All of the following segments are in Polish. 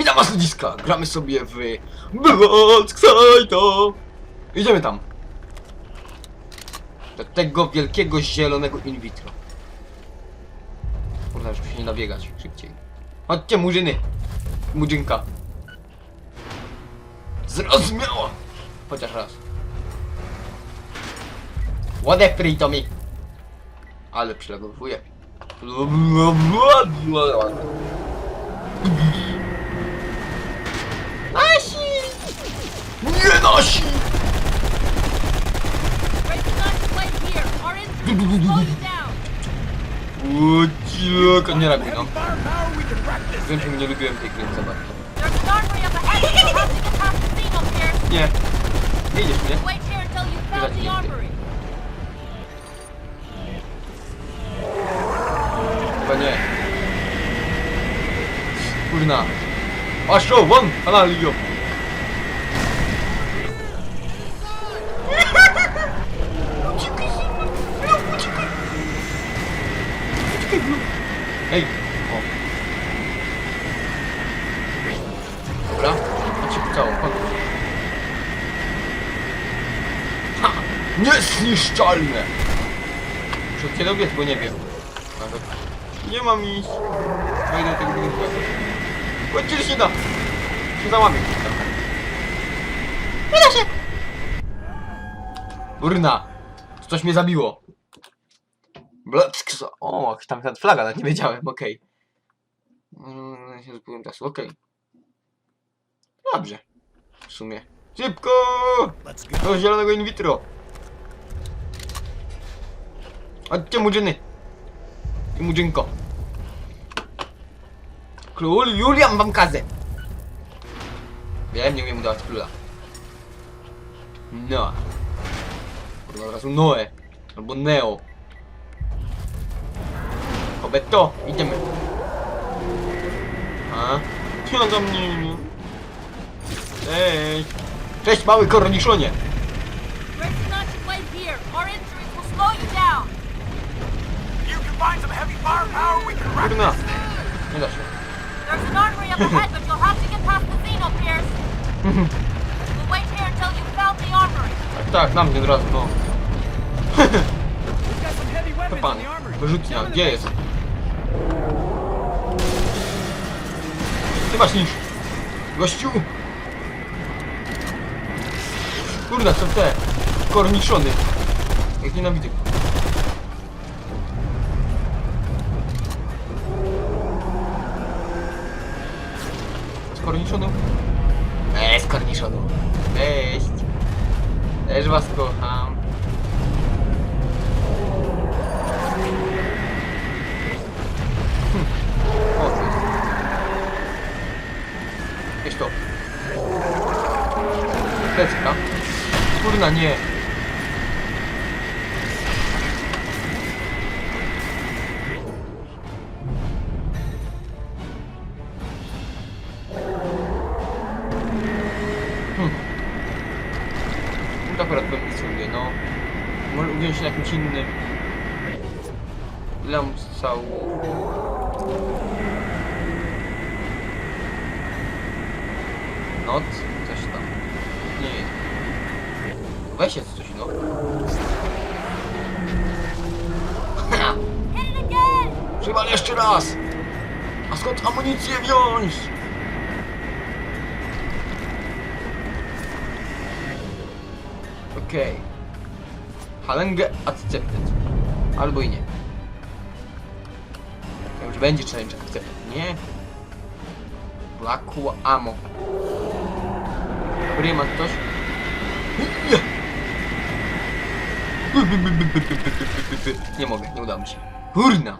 Witam was ludziska! Gramy sobie w Bloodskite! Idziemy tam. Do tego wielkiego zielonego in vitro. Kurwa, już się nabiegać szybciej. Chodźcie murzyny! Murzynka. Zrozumiała! Chociaż raz. Ładę free Ale przylogowuje. Nasi! Nie nasi! Breaking on way here. Our entry will slow you down. Łodzieko, nie robię no. Wiem, że nie lubiłem tej gry here. Nie. Nie idziesz mnie? Chyba nie. Kurna. Aszo, won! Analio! Ej! O. Dobra, się całą, chodź. Ha! Niezniszczalne! Od kiedy obiec, bo nie wiem. Nawet. Nie mam iść. Wejdę do tego budynku. Chodźcie, się da! Się załamię. Nie da się! Urna! Coś mnie zabiło. Blockso. O, tam ta flaga, nawet nie wiedziałem, okej. Mm, się zupełnie czasu, okej. Dobrze. W sumie. Szybko! Do zielonego in vitro. Chodźcie murzyny. I murzynko. Król Julian wam kazę. Wiem, nie umiem udawać króla. No. Kurwa, od razu Noe. Albo Neo. Kobeto, idziemy. A? Co do mnie? Cześć. Cześć, mały korniszonie. Breaking on way here. Our entry will slow you down. You can find some heavy firepower, we can wreck Kurna. Nie da się. There's an armory up ahead, but you'll have to get past the scene up here. We'll wait here until you found the armory. Tak, tak, na mnie od razu, no. We've got some heavy To weapons pan. in the armory. Wyrzutnia, gdzie jest? Ty masz niż. Gościu! Kurna, co te? Korniszony. Jak nienawidzę. Skorniszony? Eee, skorniszony. Cześć. Też was kocham. O, co jest? To. Plecka. Kurna, nie. Hmm. Weź jest coś, no. Przywal jeszcze raz! A skąd amunicję wziąć? Okej. Okay. Halengę accepted. Albo i nie. To już będzie challenge accepted, nie? Black ammo. Dobry, ma ktoś? Nie mogę, nie udało mi się. Kurna!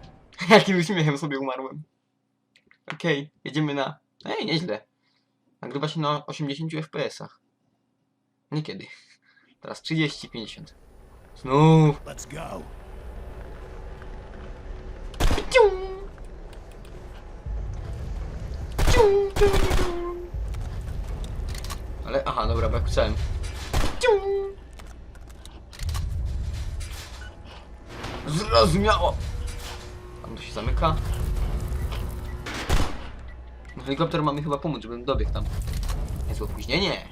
Jakim uśmiechem sobie umarłem. Okej, jedziemy na... Ej, nieźle. Nagrywa się na 80 FPS-ach. Niekiedy. Teraz 30-50. Znów. Let's go. Ciu. Ciu. Ale, aha, dobra, bo chciałem. Ciu. Zrozumiało. Tam to się zamyka. Helikopter ma mi chyba pomóc, żebym dobiegł tam. Jest opóźnienie.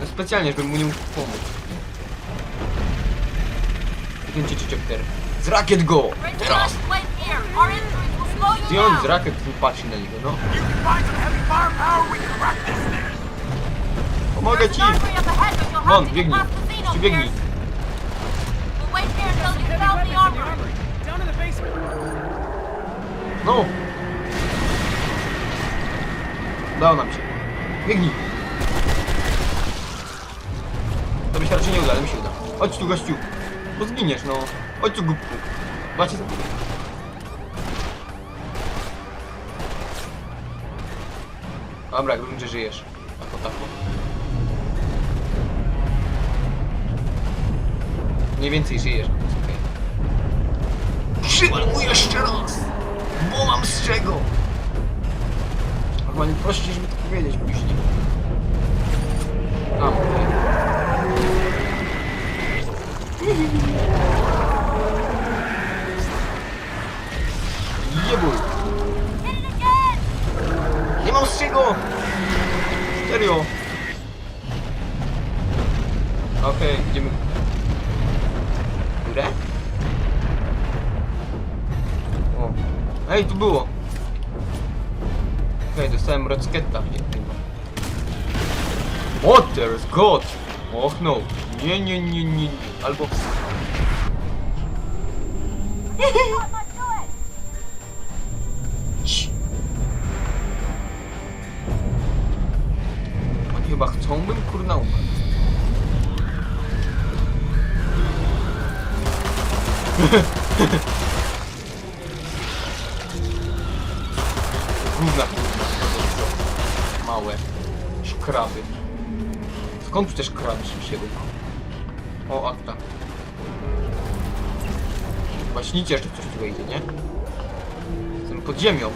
No specjalnie, żebym mu nie mógł pomóc. Czy chapter. Z rakiet go! Teraz! Zdjąć z rakiet i patrzy na niego, no. Pomogę ci! get biegnij. the basement. No! Udało nam się. Biegnij! To by się raczej nie uda, ale mi się uda. Chodź tu, gościu. Bo zginiesz, no. Chodź tu, głupku. Macie za Dobra, gruncie, że żyjesz. Tako, tako. Mniej więcej żyjesz. Przywal mu jeszcze raz! Bo mam z czego! Normalnie prościej, żeby to powiedzieć później. Okej. Jebuj! Nie mam z czego! Serio! Okej, idziemy. Górę? O. Ej, tu było! Okej, dostałem rocketa jednego. What there's God! Och no! Nie, nie, nie, nie, nie. Albo... Gówna kurna. Małe. Szkraby. Skąd tu też kraby się O, akta. Chyba śnicie, że coś tu wejdzie, nie? Jestem pod ziemią.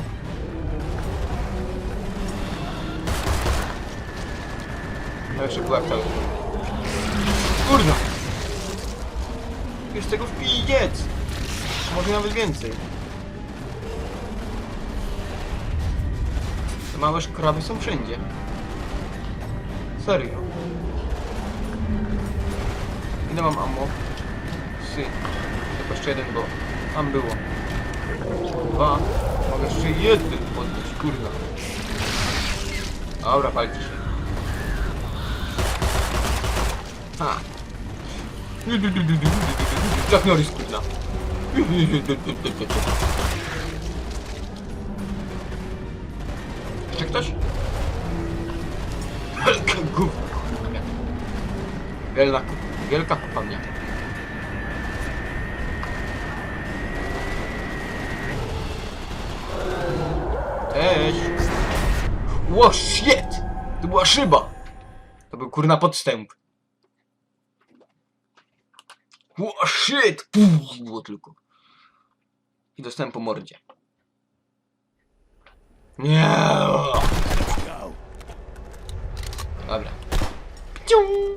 No jeszcze była cały. Kurna! Jest tego wpidziec! Może nawet więcej. Te małe szkraby są wszędzie. Serio. Ile mam ammo? Trzy. Tylko jeszcze jeden, bo tam było. Dwa. Mogę jeszcze jeden podnieść, kurna. Dobra, palcie się. Ha. Chuck Norris, kurna. Jeszcze ktoś? Wielka gówna. Wielka, wielka kopalnia. Cześć. Shit! To była szyba! To był kurna podstęp. Ło, shit! Puf, było tylko. I dostałem po mordzie. Nie. Dobra. Cium.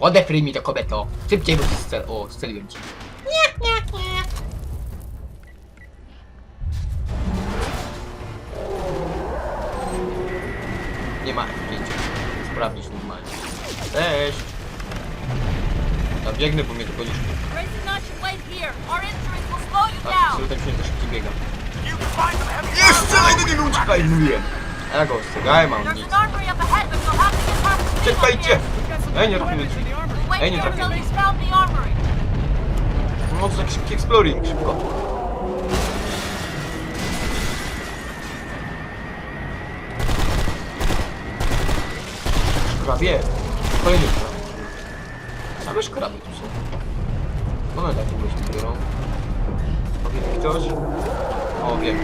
Odepryj mi to kobieto. Szybciej, bo scel... O, sceliłem ci. Nie, nie, nie. Nie ma. Sprawdzić normalnie. Cześć. Ja biegnę, bo mnie to Tak, down. absolutnie się też szybciej biegam. You can find some heavy Nie strzelaj do niego, uciekaj, mówiłem. A ja go ostrzegałem, mam There's nic. an armory up ahead, but you'll have to get past the Xeno Czekajcie! Ej, nie. We'll wait Ej, nie armory. No to taki szybki exploring, szybko. Szkrabie. Kolejny szkrab. Same szkraby tu są. One tak myśli biorą. Powie mi ktoś? O, wiem.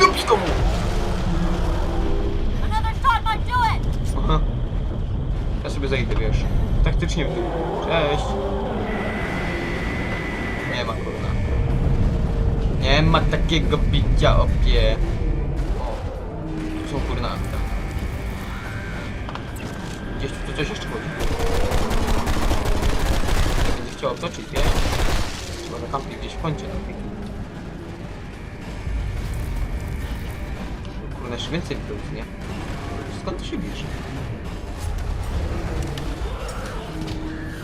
Dupsko mu! Another shot might do it! Aha. Ja sobie zejdę, wiesz. Taktycznie w dół. Cześć. Nie ma kurna. Nie ma takiego bicia opie. O. Tu są kurna akta. Gdzieś tu coś jeszcze chodzi. Będę chciał otoczyć, wiesz? Trzeba na kampie gdzieś w kącie. Kurna, jeszcze więcej wróg, nie? Skąd to się bierze?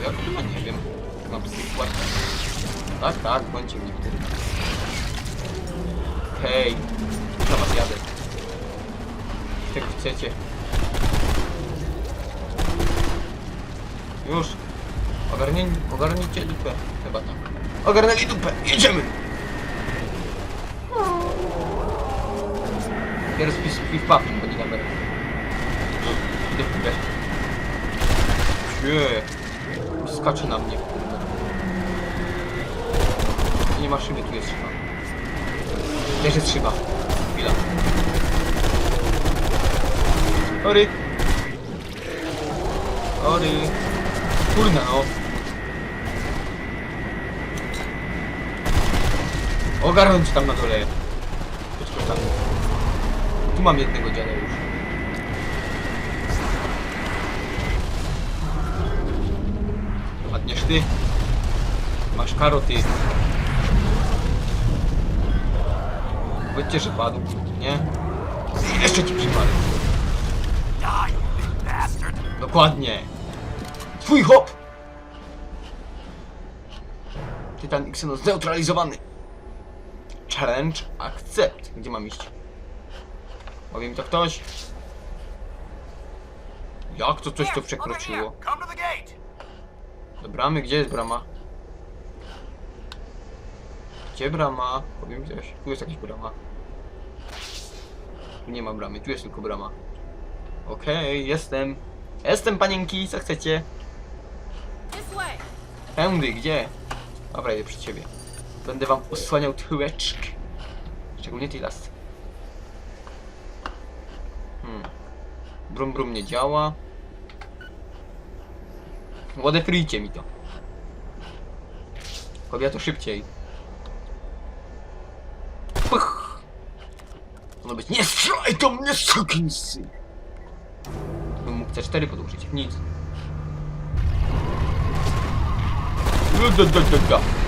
Ja chyba nie wiem. Mam przykład. Tak, tak, bądźcie mnie wtedy. Hej, na was jadę. Jak chcecie. Już. Ogarnie, ogarnijcie dupę. Chyba tak. Ogarnęli dupę. Jedziemy! Pierwszy spis piw puffin, bo nie numer. Dupę. Nie. Skacze na mnie. kurde. Nie ma szyby, tu jest szyba. Też jest szyba. Chwila. Sorry. Sorry. Kurna no. Ogarnąć tam na dole. Wszystko tam. Tu mam jednego dziada już. Ładniesz ty. Masz karoty. Powiedzcie, że padł, nie? I jeszcze ci przypadł. Dokładnie. Twój hop! Tytan Xeno zneutralizowany. Challenge accept. Gdzie mam iść? Powie mi to ktoś? Jak to coś to przekroczyło? Do bramy? Gdzie jest brama? Gdzie brama? Powiem coś. Tu jest jakaś brama. Tu nie ma bramy, tu jest tylko brama. Okej, jestem. Jestem panienki, co chcecie? Pędy, gdzie? Dobra, idę przy ciebie. Będę wam osłaniał tyłeczkę. Szczególnie tej lasce. Hmm. Brum brum nie działa. Odeprijcie mi to. Kobieto szybciej. Pych! Ma być nie strzelaj mnie sukinsy! Bym mógł C4 podłożyć. Nic. Da, da, da, da.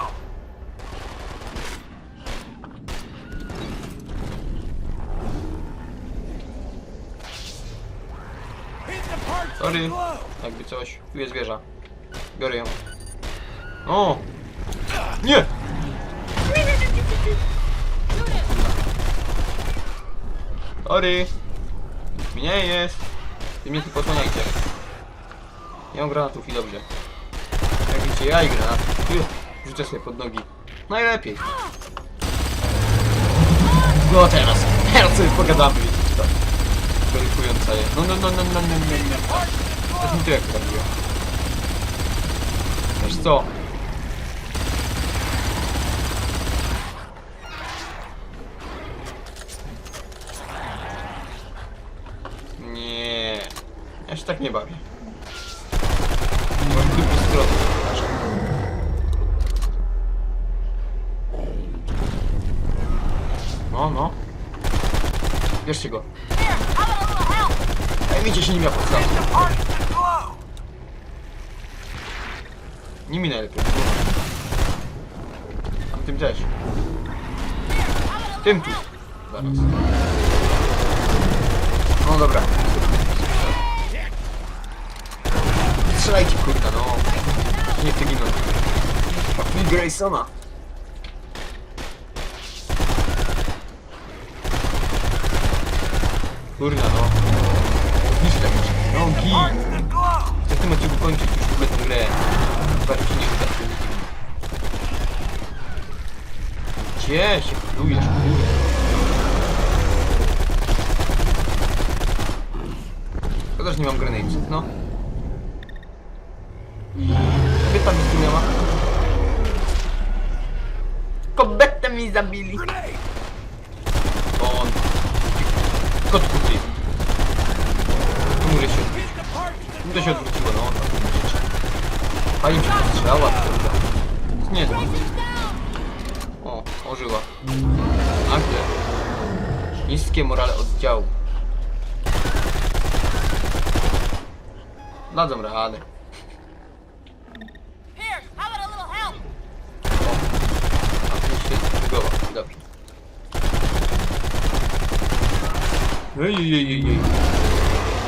Sorry. Jakby coś. Tu jest wieża. Biorę ją. O! Nie! Sorry. Mnie jest. Ty mnie tu posłaniajcie. Nie mam granatów i dobrze. Jak widzicie, ja i granat. Rzucę sobie pod nogi. Najlepiej. No teraz. Teraz sobie pogadamy, co. Weryfikująca je. No, no, no, no, no, no, no, no. Jest mi to jak to robiło. Wiesz co? Nie. Ja się tak nie bawię. Mam dupy strony. No, no. Bierzcie go. Się ja podstawię. Hit the parts below! Nimi najlepiej. tym też. Tym tu. Zaraz. No dobra. Strzelajcie kurka, no. Nie chcę ginąć. Bill Graysona. Kurna, no. Nogi. Chcę w tym odcinku kończyć już w ogóle tę grę. Chyba się nie uda. Gdzie się plujesz, kurde? Szkoda, że nie mam grenadesów, no. Kobieta mi zginęła. Kobietę mi zabili. On. Kotku ty. To się odwróciło, no. Fajnie się postrzelała, kurde. Nie wiem. O, ożyła. Nagle. Niskie morale oddziału. Dadzą radę. A? A. Dobrze. Ej, ej, ej, ej, ej.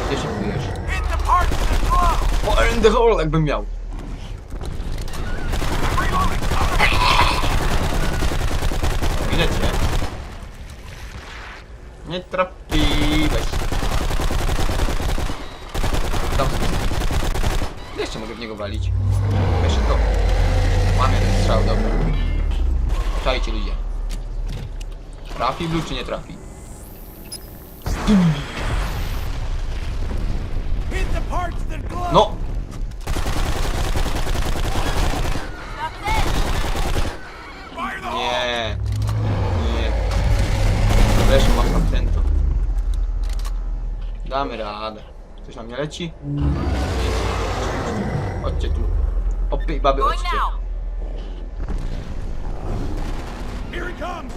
Gdzie się plujesz? Fire in the hole, jakbym miał. Ile cię? Nie trafiłeś. Tam. Ile jeszcze mogę w niego walić? Jeszcze to. Mamy ten strzał, dobra. Czajcie ludzie. Trafi blue czy nie trafi? Hit No! Nie. Nie. Wreszcie mam tamtęto. Damy radę. Coś na mnie leci? Chodźcie tu. Opy, baby, chodźcie. Here he comes!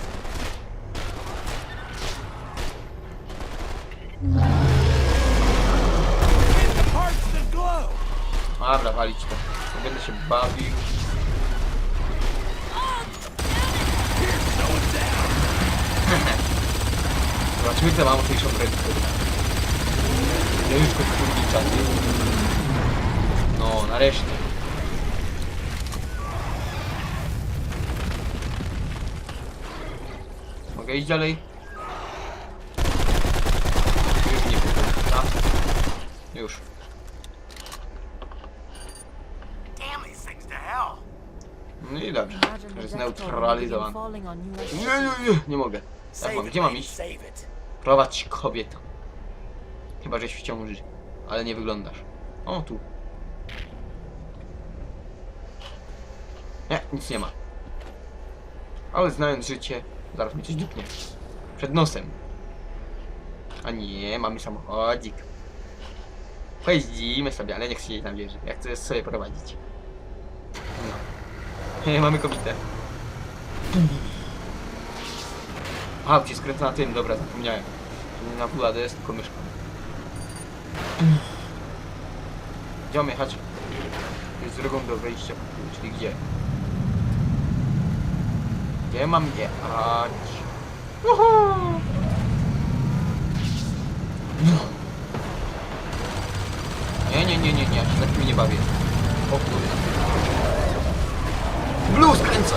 Dobra, walić to. Nie Będę się bawił. Zobaczymy, co mam mocniejszą rękę. Ja już go kurnicza, No, nareszcie. Mogę iść dalej? Już nie pytam. Już. Damn these things to hell! No i dobrze. Imagine Że the Nie, nie, nie, nie mogę. Jak mam? Gdzie mam iść? Prowadź kobietę. Chyba, żeś w ciąży. Ale nie wyglądasz. O, tu. Nie, nic nie ma. Ale znając życie, zaraz mi coś dupnie. Przed nosem. A nie, mamy samochodzik. Pojeździmy sobie, ale nie chcę siedzieć na wieży. Ja chcę sobie prowadzić. No. Nie, mamy kobietę. A, gdzie skręca na tym, dobra, zapomniałem. Tu Na WAD jest tylko myszka. Gdzie mam jechać? Jest drogą do wejścia, czyli gdzie? Gdzie mam jechać? Uhu! Nie, nie, nie, nie, nie, się z takimi nie bawię. O kurde. Blue skręca!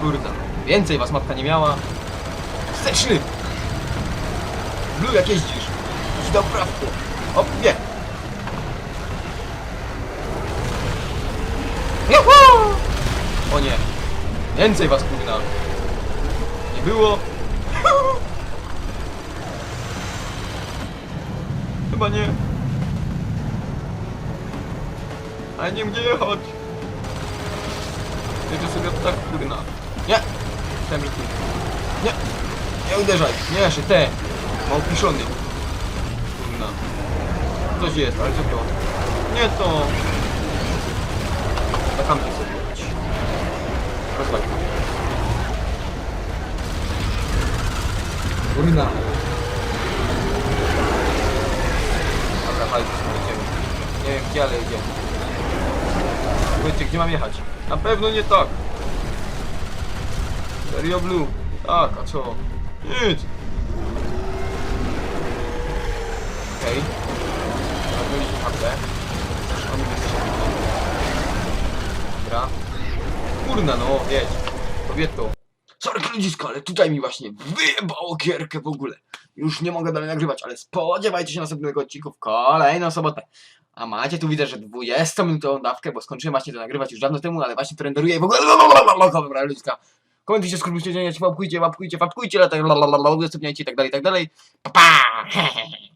Kurde. Więcej was matka nie miała. Wsteczny! Blue, jak jeździsz? Idź do prawku. O, nie! Juhu! O nie. Więcej was kurna. Nie było. Chyba nie. Ale nie gdzie jechać. Jedzie sobie tak kurna. Nie! Chciałem, że. Nie! Nie uderzaj! Nie, jeszcze te! Małpiszony. Kurna. Coś jest, ale co to? Nie to! Na tamtej sobie jechać. Rozwal. Kurna. Dobra, chodź, jedziemy. Nie wiem gdzie, ale jedziemy. Powiedzcie, gdzie mam jechać? Na pewno nie tak. Serio Blue. Tak, a co? Nic. Okej. Zrobiliśmy HP. On jest. Dobra. Kurna no, jedź. Kobieto. Sorry ludzisko, ale tutaj mi właśnie wyjebało gierkę w ogóle. Już nie mogę dalej nagrywać, ale spodziewajcie się następnego odcinku w kolejną sobotę. A macie tu widzę, że 20 minutową dawkę, bo skończyłem właśnie to nagrywać już dawno temu, ale właśnie to renderuję i w ogóle dobra ludziska. Komentujcie, skrólujcie, dzień, łapkujcie, łapkujcie, łapkujcie, lataj, udostępniajcie i tak dalej, i tak dalej. Pa, pa!